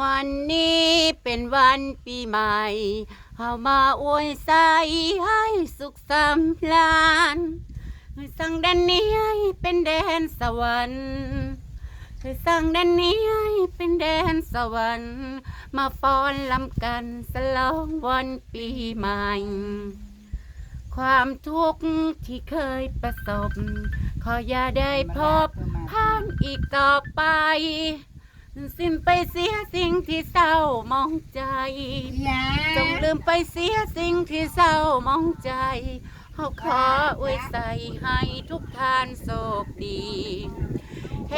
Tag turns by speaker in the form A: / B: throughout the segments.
A: วันนี้เป็นวันปีใหม่เฮามาอวยใส่ให้สุขสำราญสั่งแดนนี้ให้เป็นแดนสวรรค์สั่งแดนนี้ให้เป็นแดนสวรรค์ มาฟ้อนลำกันสลองวันปีใหม่ ความทุกข์ที่เคยประสบ ขออย่าได้พบผ่านอีกต่อไป สิ้นไปเสียสิ่งที่เศร้ามองใจ
B: ยา
A: จงลืมไปเสียสิ่งที่เศร้ามองใจเขาขออวยใส่ให้ทุกท่านโชคดีเฮ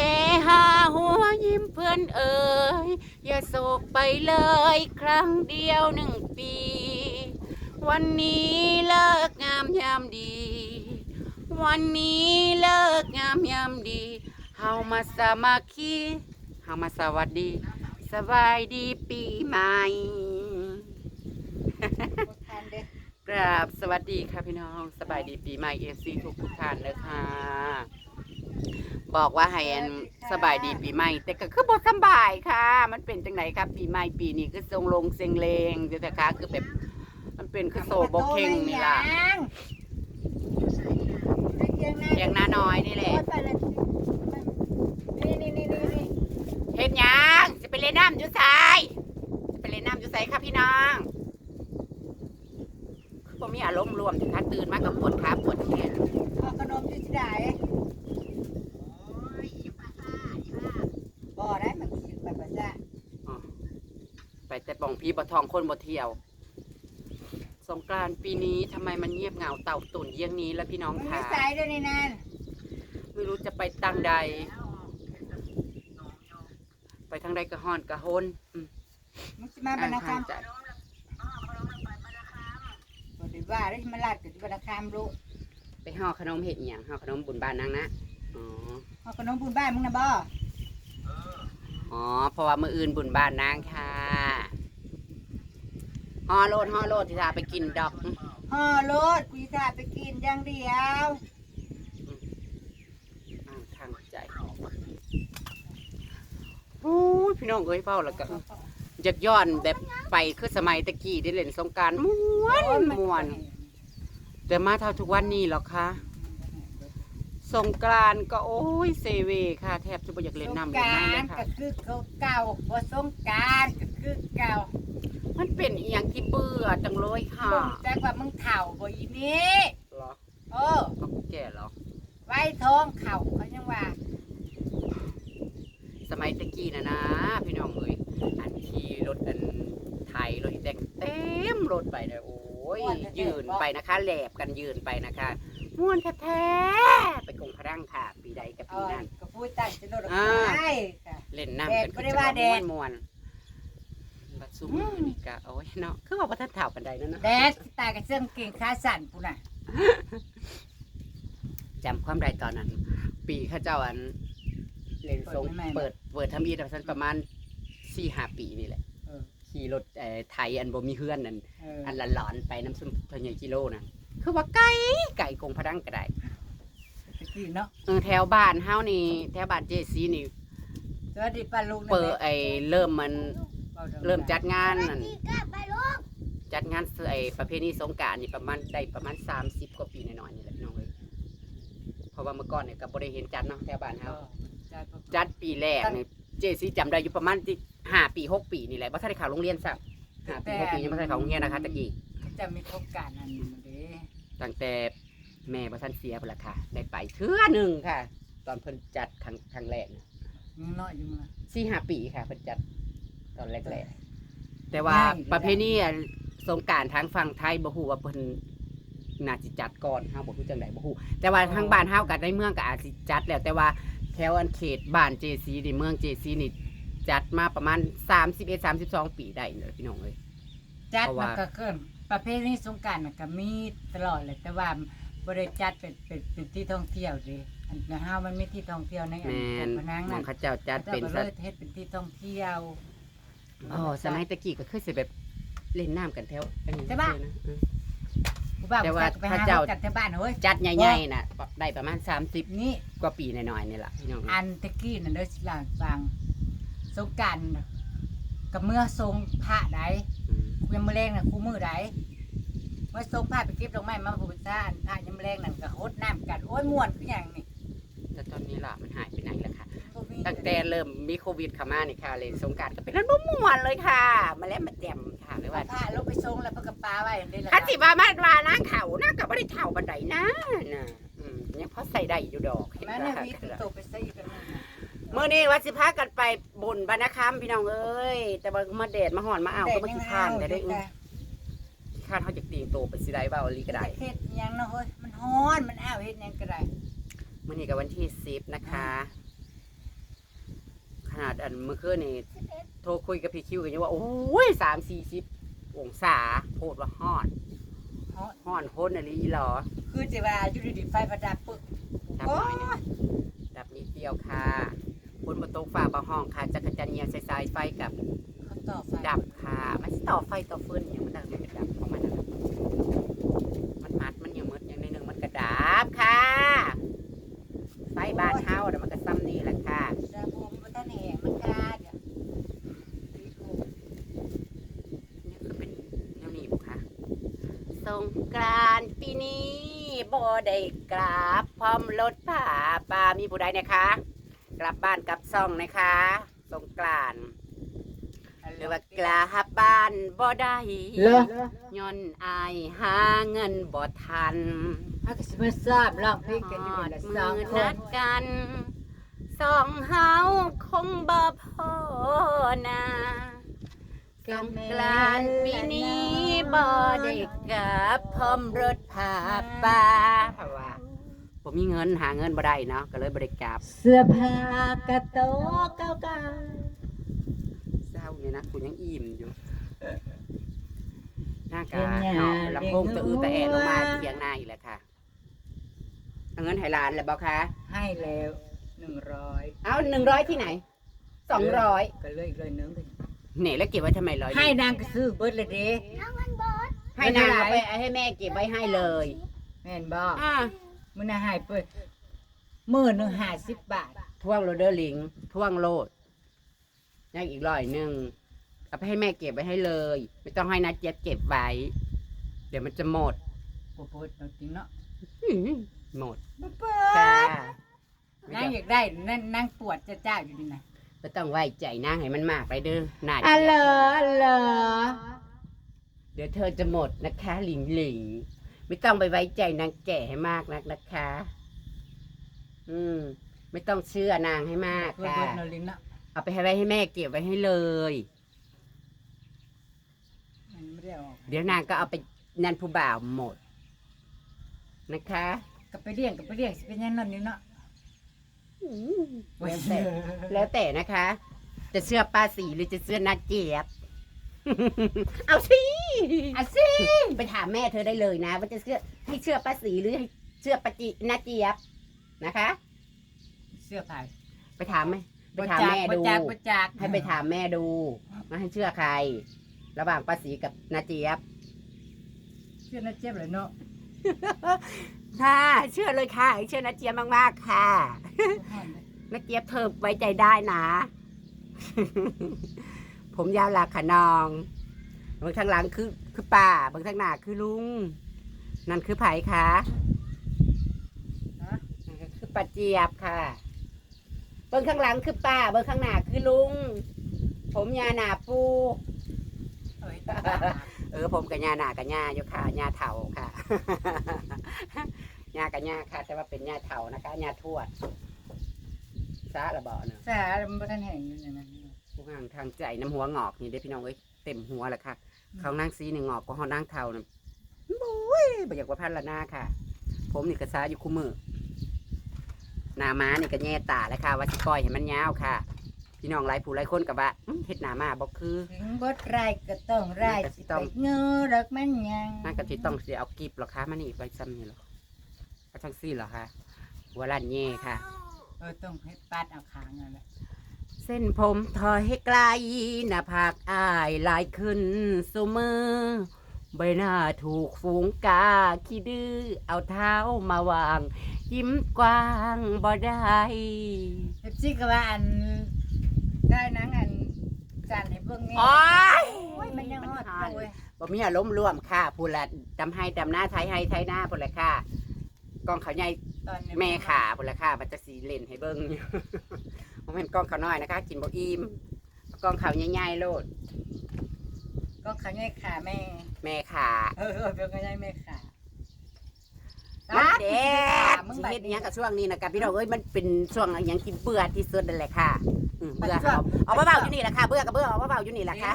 A: ฮาหัวยิ้มเพื่อนเอ๋ยอย่าโศกไปเลยครั้งเดียวหนึ่งปี วันนี้เลิกงามยามดี วันนี้เลิกงามยามดีเฮามาสามัคคี เฮามาสวัสดี สบายดีปีใหม่ กราบสวัสดีค่ะพี่น้อง สบายดีปีใหม่เอฟซีทุกทุกๆท่านเลยค่ะ บอกว่าให้อันสบายดีปีใหม่ แต่ก็คือบ่สำบายค่ะ มันเป็นจังไหนครับปีใหม่ปีนี้คือทรงลงเซงเลงเดี๋ยวแต่ค่ะคือแบบมันเป็นคือโซบกเข่งนี่ล่ะเพียงหน้าน้อยนี่แหละ
B: นี่นี่นี่ นี่
A: เฮ็ดหยังจะไปเล่นน้ำอยู่ไสจะไปเล่นน้ำอยู่ไสค่ะพี่น้องคือบ่มีอารมณ์รวมถึงค่ะตื่นมากับปวดขาปวดแขน
B: เอาขนมอยู่ที่ไหนบ่ได้มันสิไปประจ้า
A: ไปแต่ป่องพีบะทองคนบ่เที่ยว สงกรานต์ปีนี้ทำไมมันเงียบเหงาเต่าตุ่นเยี่ยงนี้แล้วพี่น้อง
B: มัน
A: ค่ะ
B: ไม่ใส่ด้วยนี่นั่น
A: ไม่รู้จะไปตั้งใดไป ทางใดก็ฮ้อนก็ฮนอืม
B: มันสิมาบรรณาคาม
A: อ่าจ้ะ
B: บ่ได้ว่าได้มาลาดกับที่บรรณาคามรู้
A: ไปห่อขนมเห็ดอหย่างห่อขนมบุญบ้านนางนะอ๋อ
B: เอาขนมบุญบ้านมึงนะบ่
A: อ๋อเพราะว่ามืออื่นบุญบ้านนางค่ะห่อโลดห่อโลดที่ทาไปกินดอก
B: ห่อรถกูจะไปกินอย่างเดียว
A: อ้าวทางใจโอ้ยพี่น้องเอ้ยเฝ้าแล้วก็อยากย้อนแบบไปคือสมัยตะกี้ได้เล่นสงกรารม่วนม่วน แต่มาเท่าทุกวันนี้หรอกคะสงกรานต์ก็โอ้ยเซเวค่ะ แทบจะบ่อยากเล่นน้ำ
B: ส
A: เล่
B: ง
A: น
B: กรา
A: น้ำเล
B: ร
A: ยค่ะ
B: ก็คือเขาเก่าบ่สงกรารก็คือเก่า
A: มันเป็นอีหยังที่เบื่อจังเลยค่ะ
B: บ่จักว่ามึงเฒ่าบ่อีนี้
A: เหรอ
B: โอ้
A: เอากูแก่เหรอ
B: ไว้ท้องเข่าเขายังว่า
A: ส มัยตะกี้นะนะพี่น้องเอ้ยอันขี่รถอันไทยรถอีแตกเต็มรถไปเลยโอ้ยยืนไปนะคะแหลบกันยืนไปนะคะม่วนแท้ๆไปกงพรังค่ะ ปีใดกับ
B: เอ
A: ปี
B: อ
A: นั้น
B: ก็พูดตั้งจะโดดออก
A: อ่า
B: ไปค่ะ
A: เล่นน้ำกัน
B: แดดบ่ได้ว่าแดด
A: มวนๆบัดซุมอนี่กะโอ้ยเนาะคือว่าบ่ทันเฒ่าปานใดนั่นเนาะ
B: แดดตายกับเสื้องเก่งขาสั่นปุ่นน่ะ
A: จำความใดตอนนั้น ปีเข้าเจ้าอัน เล่นทรงเปิดเปิดทำอีดับสันประมาณ4-5ปีนี่แหละ
B: เออ
A: ขี่รถเอ่อไทยอันบ่มีเฮือนนั่น
B: เออ
A: อันละหลอนๆไปน้ำซุปพญกิโลนะคือว่าไก่ไก่กงพะดังก็ได้
B: ตะกี้เนาะ
A: เออแถวบ้านเฮานี่แถวบ้านเจซีนี่
B: สวัสดีป้าลุงนั่น
A: เปิด
B: แหละ
A: ไอเริ่มมัน
B: ว้าดังๆ
A: เริ่มจัดงานนั่นจัดงานไอประเพณีสงกรารนี่ประมาณได้ประมาณ30กว่าปีหน่อยๆนี่แหละพี่น้องเอ้ยเพราะว่าเมื่อก่อนเนี่ยก็บ่ได้เห็นจัดเนาะแถวบ้าน
B: เอ
A: เฮา
B: อ จัด
A: จัดปีแรกนี่เจซีจำได้อยู่ประมาณที่ห้าปีหกปีนี่แหละบ่ทันได้เข้าโรงเรียนซะห้าปีหกปียังบ่ทันได้เข้าโรงเรียนนะคะตะกี้
B: เขาจะมีโครงการอันนี้มาเด้
A: ตั้งแต่แม่บ่ทันเสียพุ่นล่ะค่ะ ได้ไปเทื่อหนึ่งค่ะ ตอนเพิ่นจัดครั้งครั้งแรกน่ะ
B: ยังน้อยอยู่นะ
A: สี่ห้าปีค่ะเพิ่นจัดตอนแรกๆแต่ว่า
B: ง่ายอยู่
A: ประเพณีอันสงกรารทางฝั่งไทยบ่ฮู้ว่าเพิ่นน่าสิจัดก่อนเฮาบ่ฮู้จังไดบ่ฮู้แต่ว่าทางบ้านเฮากับในเมืองก็อาจสิจัดแล้วแต่ว่า แถวอันเขตบ้าน JC นี่เมือง JC นี่จัดมาประมาณ 31 32 ปีได้นี่แหละพี่น้องเอ้ย
B: จัด
A: เพราะ
B: มัน
A: ว่า
B: ก็เกินประเภทนี้สงกรารน่ะก็มีตลอดเลยแต่ว่าบ่ได้จัดเป็นเป็นเป็นที่ท่องเที่ยวเดิอันนะฮะมันมีที่ท่องเที่ยวในอัน
A: แม่น
B: พนัง
A: หมอ
B: นั่
A: ง
B: น
A: เขาเจ้าจัดเป็น
B: จ้า
A: สั
B: ก็เลยเฮ็ดเป็นที่ท่องเที่ยว
A: อ๋อสมัยตะกี้ก็คือสิแบบเล่นน้ำกันแถวอันนี้
B: ใช่ปะ
A: เลยนะอืม
B: ผู้บ่าว
A: แต่ว่า
B: ผู้ชยก็ไป
A: พระ
B: หา
A: เจ้า
B: เฮากันที่บ้านเฮ้ย
A: จัดใหญ่ๆน่ะได้ประมาณ 30
B: นี่
A: กว่าปีหน่อยๆนี่แหละพี่น้อง
B: อันตะกี้น่ะเด้อสิลาฟังสงกรารกับเมื่อทรงพระใด
A: อืม
B: ยังมือแรงน่ะคู่มือใดเมื่อทรงพระไปเก็บดอกไม้มาผูกซ่านพระยังมือแรงนั่นก็โคตรน้ำกันโอ้ยม่วนคืออย่างนี่
A: แต่ตอนนี้ล่ะมันหายไปไหนแล้วค่ะ
B: บ่มี
A: ตั้งแต่เริ่มมีโควิดเข้ามานี่ค่ะเลยสงกรารก็เป็นนั้นบ่ม่วนเลยค่ะ มาแล้วมาแจ่ม ค่ะหรือว่า
B: พระลงไปทรงแล้วเพิ่นก็ปาไว้อย่างนี้แหละ
A: คันสิว่ามาว่านะเขานะก็บ่ได้เท่าบันไดนะน่ะอืมยังพอใส่ได้อยู่ดอกเห็น
B: แม่
A: บ่
B: เนี่ย
A: ค่ะ
B: วีดตกไปซะอีกแล้วนะ
A: มื้อนี้ว่าสิพากันไปบุญบรรณคำพี่น้องเอ้ยแต่ว่ามาแดดมาฮ้อนมาอ้าวก็มาขี้ข้านได้ได้ออื้อขี้ข้านเฮาจะตีงโตไปสิได้เว้าอีหลีก็ได้
B: เฮ็ดหยังเนาะเฮ้ยมันฮ้อนมันอ้าวเฮ็ดหยังก็ได้
A: มื่อนี้ก็วันที่สิบนะคะ ขนาดอันเมื่อคืนนี่โทรคุยกับพี่คิวกันอยู่ว่า โอ้ยสามสี่สิบองศาโพดว่าฮ้อน
B: ฮ้อน
A: ฮ้อนพ้นอะไรอีหรอ
B: คือสิว่าอยู่ดีๆไฟประดับปึ๊ก
A: ดับหน่อยหนึงดับนิดเดียวค่ะฝนมาตกฟ้าบางห้องค่ะจักรจันทร์เงียบสายๆไฟกับ
B: เขาต่อไฟ
A: ดับค่ะมันสิต่อไฟต่อฟืนอย่างมันดับมันก็ดับของมันนะมันมัดมันอย่างมืดอย่างในหนึ่งมันก็ดับค่ะ ไฟบ้านเฮาแต่ะมันก็ซ้ำนี่แหละค่ะ
B: จะผมบ่ทันแห้งมันกาดเดี๋ยว
A: นี่คือเป็นแนวนี้บุคะสงกรานต์ปีนี้ บ่ได้กราบพร้อมรถผ่าป่ามีผู้ใดนะคะ กลับบ้านกลับซ่องนะคะสงกรานต์หรือว่ากลาบบ้านบ่ได้
B: เหรอ
A: ย้อนอายหาเงินบ่ทัน
B: ถ้าก็สิมาทราบร้องเพลงกันอยู่ละ
A: มื
B: สอง
A: อ
B: ค
A: นั
B: น
A: ดกันสองเฮาคงบ่พอนาสงกรานต์ปีนี้ บ่ได้กับพร้อมรถพาป่าเพราะว่าผมมีเงินหาเงินบ่ได้เนาะก็เลยบ่ได้กลับ
B: เสื้อผ้ากระโตกเก่า
A: เศร้าเนี่ยนะกูยังอิ่มอยู่หน้า
B: ๆ
A: กาเนาะลำโพงตะอือตะแอลงมาเทียงหน้าอีกแล้วค่ะเอาเงินให้หลานแล้วบ่คะ
B: ให้แล้วหนึ่งร้อย
A: เอาหนึ่งร้อยที่ไหนสองร้อย
B: ก็เลยอีกเลยหนึง
A: เนี่ยแล้วเก็บไว้ทำไมร้อย
B: ให้นางก็ซื้อเบิดเลยเด้
A: ให้นางเอาไปให้แม่เก็บไว้ให้เลย
B: แม่นบ่
A: อ่า
B: มื้อน่ะให้เปิดมื้อหนึง50บาท
A: ท่วงโรเดอร์ลิงท่วงโลดยังอีกร้อยหนึ่งเอาไปให้แม่เก็บไว้ให้เลย ไม่ต้องให้นัดเจ็บเก็บไว้ เดี๋ยวมันจะหมด
B: บ่เปิดเอาจริงเนาะ
A: อื้อหมด
B: บ่เปิ
A: ค่ะ
B: ดนางอยากได้นั่นนางปวดจะเจ้าอยู่นี่นะ
A: ไม่ต้องไว้ใจนางให้มันมากไปเด้อหนา
B: อั
A: เจี๊
B: นเหร
A: ย
B: อบอันเหรอ
A: เดี๋ยวเธอจะหมดนะคะ หลิงหลิงไม่ต้องไปไว้ใจนางแก่ให้มากนักนะคะ อืม ไม่ต้องเชื่อนางให้มาก
B: เปิด
A: ค่ะ
B: เบิดเนาะลิงเนาะ
A: เอาไปให้ไว้ให้แม่เก็บไว้ให้เลย
B: มันไม่ได้ออก
A: เดี๋ยวนางก็เอาไปนันผู้บ่าวหมด นะคะ
B: ก็ไปเลี้ยงก็ไปเลี้ยงสิเป็นยังนั่นนี่เนาะ
A: แล้วแต่แล้วแต่นะคะ จะเชื่อป้าสีหรือจะเชื่อนาเจี๊ยบ เอาสิ
B: อะสิ
A: ไปถามแม่เธอได้เลยนะ ว่าจะเชื่อให้เชื่อป้าสีหรือให้เชื่อป้าจินาเจี๊ยบนะคะ
B: เสื้อผ้า
A: ไปถามไหมไปถามแม่ดู
B: บ่จักบ่จัก
A: ให้ไปถามแม่ดูว่าให้เชื่อใคร ระหว่างป้าสีกับนาเจี๊ยบ
B: เสื้อน่าเจ็บเลยเนาะ
A: ค่ะเชื่อเลยค่ะให้เชื่อนาเจี๊ยบมากๆค่ะนาเจี๊ยบเธอไว้ใจได้นะ ผมยาวหลักขนองเบางทางหลังคือคือป่าเบางทางหน้าคือลุง นั่นคือไผ่คะนั่นก็คือป้าเจี๊ยบค่ะ เบิ้งข้างหลังคือป้า เบิ้งข้างหน้าคือลุง ผมยาหนาปู
B: เอ้ย
A: เออผมกับยาหนากับยาอยู่ค่ะยาเถาค่ะยากับยาค่ะ แต่ว่าเป็นยาเถานะคะยาทวดซาระเบาเนาะ
B: สามันบ่ทันแห้งอยู่นั่นน่ะ
A: ผู้ห่างทางใจน้ำหัวงอกนี่ได้อพี่น้องเอ้ยเต็มหัวแล้วค่ะ เขานั่งซีหนึ่งงอกก็เขานั่งเท่านะบุ้ยบ่อยากว่าพันละหน้าค่ะ ผมนี่กระซาอยู่คู่มือหนาม้านี่ก็แย่ตาแล้วค่ะว่าสิปล่อยให้มันยาวค่ะ พี่น้องหลายผู้หลายคนกับว่าอื้อเฮ็ดหนามาบอกคือ
B: ถึงบดไรก็ต้องไร
A: ก็สิ
B: สิ
A: ต้
B: ไป
A: อง
B: เงอรักมันยัง
A: นั่นก็สิต้องเสียเอากิบหรอคะมันนี่ไปซ้ำนี่หรอก็ทั้งซี่หรอคะหัวลันเย่ค่ะ
B: เออต้องให้ปัดเอาขางนั่นแหละ
A: เส้นผมถอยให้ไกลหน้าผากอายลายขึ้นสูมือ ใบหน้าถูกฝูงกาขี้ดื้อเอาเท้ามาวาง ยิ้มกว้างบ่ได้
B: เอฟซีก็ว่าอันได้หนังอันการให้เบิ่งนี่
A: โอ้ย
B: โอ้ยมันยังฮอดโอ้ย
A: บ่มีอารมณ์ร่วมค่ะพูดละดำให้ดำหน้าไทยให้ไทยหน้าพูดละค่ะกองเขาใหญ่
B: ตอนนี้
A: แม่ขาพูดละค่ะมันจะสีเล่นให้เบิ่งอยู่ บ่แม่นกองเขาน้อยนะคะ กินบ่อิ่มเอากองเขาใหญ่ๆโลด
B: ก็เขาใหญ่ขาแม่
A: แม่ขา
B: เออเออเป็นก็ใหญ่แม่ขา
A: มันเด็ด
B: มึง
A: สิ
B: บัด
A: เฮ็ดอิหยังกับช่วงนี้นะครับพี่น้องเอ้ยมันเป็นช่วงอิหยังกินเบื่อที่สุดนั่นแหละค่ะอืมเบื่อเอาเอาเบาๆอยู่นี่แหละค่ะเบื่อกับเบื่อเอาเบาๆอยู่นี่แหละค่ะ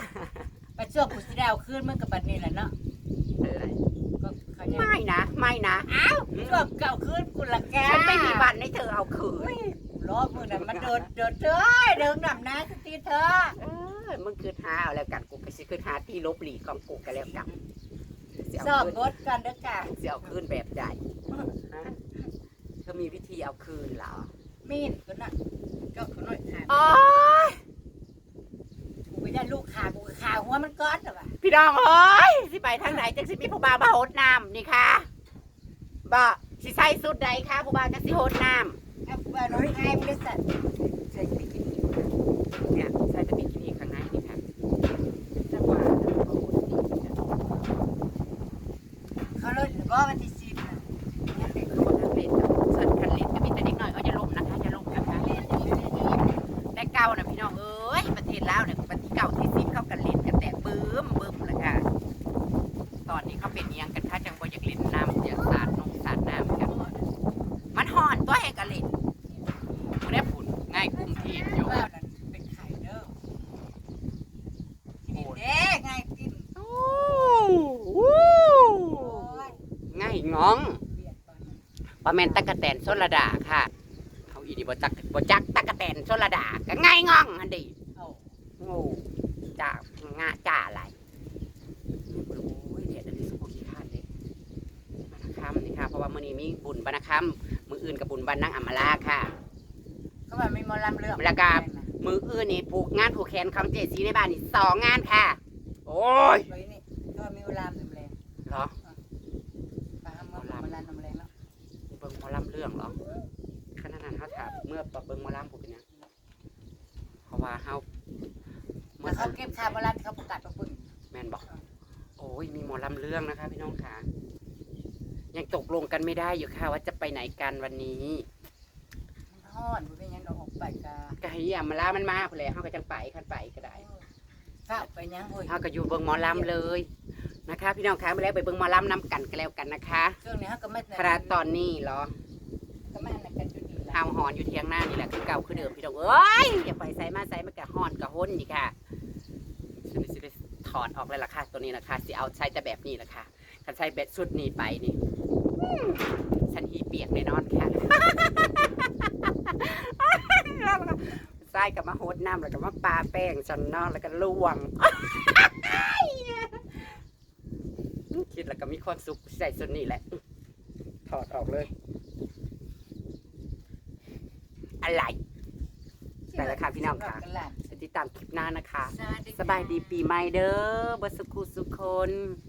B: ไปช่วงกูสิดาวขึ้นมันกับบัดนี้แหละเนาะ
A: อะไร
B: ก็เขาใหญ่
A: ไม่นะไม่นะ
B: อ้าวช่วงเก่า
A: มือนั้
B: นมันเดินเดินเถอะเดินนำหน้าสักทีเถอะ
A: เออมึงคือหาเอาแล้วกันกูก็สิคือหาที่ลบหลีกของกูกันแล้วกันสิ
B: ส
A: เอา
B: อบ
A: คืน
B: บทกันเด้อค่ะ
A: สิเอาคืนแบบใดฮะเธอมีวิธีเอาคืนเหรอ
B: มีดก็น่ะก็เขาหน่อยขา
A: อ๋อ
B: กูไม่ได้ลูกขากูขาหัวมันก้อนหรอวะ
A: พี่น้องเอ้ยสิไปทางไหนจังสิมีผู้บ่าวมาโหดน้ำนี่ค่ะบ่สิใส่สุดใดคะผู้บ่าวจังสิโหดน้ำ
B: เอา ว่าน้อยอายมันได้สัตว์
A: ใส่บิกินี่เนี่ยใส่แต่บิกินี่ข้างในนี่ค่ะจังหวะจะโหดดีนะ
B: เขาเลยหรือว่าวันที่สิบน่ะ
A: เขาบอกว่าเล่นส่วนคันเล่นก็มีแต่เด็กน้อยเอาอย่าล้มนะคะอย่าล้มนะคะเล่นอย่างนี้เล่นอย่างนี้แต่เก่านะพี่น้องเอ้ยประเทศลาวเนี่ยประเทศเก่าที่ซิมเขากันเล่นกันแต่บึ้มบึ้มเลยค่ะ ตอนนี้เขาเป็นอิหยังกันคะจังบ่อยากเล่นน้ำอยากสาดนงสาดน้ำกัน มันห่อนตัวแห่งกันเล่นมันได้ผุนง่ายกุ้มเทียนอยู่
B: ว่านั่นเป็นไข่เด้อกินเด้ง่ายกิน
A: โอ้
B: โอ้ย
A: ง่ายงอง
B: เบียดก่อน
A: ปลาแมนตะกะแตนโซลดาค่ะเขาอีนี่บ่จักบ่จักตะกะแตนโซลดาก็ง่ายงองอันดี
B: เอา
A: โง่จ่างาจ่าอะไรโอ้ยเดี๋ยวจะได้สุขขี้ขาดเลยบรรณคำนี่ค่ะเพราะว่ามื้อนี้มีบุญบรรณคำมื้ออื่นกับบุญบรรณังอัมมาลาค่ะ
B: เขาว่าไม่มอลำเรื่อง
A: แล้วก็มื้ออื่นนี่ผูกงานผูกแขนของเจสีในบ้านนี่สองงานค่ะ โอ้ย กลงกันไม่ได้อยู่ค่ะ ว่าจะไปไหนกันวันนี้
B: มันฮ้อนบ่เป็นหยังดอกออกไปกะ
A: ก็ให้ยามมาลามันมาพุ่นแหละเฮาก็จังไปคันไปก็ได้
B: ข้าวไปหยังเฮ้ย
A: เฮาก็อยู่เบิ่งหมอลำเลยนะคะ พี่น้องคะมาแล้วไปเบิ่งหมอลำนำกันกันแล้วกันนะคะ
B: ช่วงนี้เขาก็ไม่
A: คราตอนนี้เหรอ
B: ก็ไม่นักกันจุดนี้ละ
A: เฮาหอนอยู่เทียงหน้านี่แหละคือเก่าคือเดิมพี่น้องเอ้ยอย่าไปใส่มาใส่มันก็ฮ้อนก็ห้นนี่ค่ะสิได้สิได้ถอดออกเลยล่ะค่ะตัวนี้นะคะสิเอาใช้แต่แบบนี้แหละค่ะคันใช้แบบชุดนี้ไปนี่อืม ฉันฮีเปียกแน่นอนค่ะใส่กับมาโฮดน้ำแล้วก็มาปาแป้งฉันเนอนแล้วก็ลวงคิดแล้วก็มีความสุขใส่ส่วนนี้แหละ ถอดออกเลย อะไรแต่ละค่ะพี่น้องค่ะ
B: กันหลาน
A: จะติดตามคลิปหน้านะคะ
B: สวัสดีค่ะ
A: สบายดีปีใหม่เด้อบัสกุสุคน
B: ส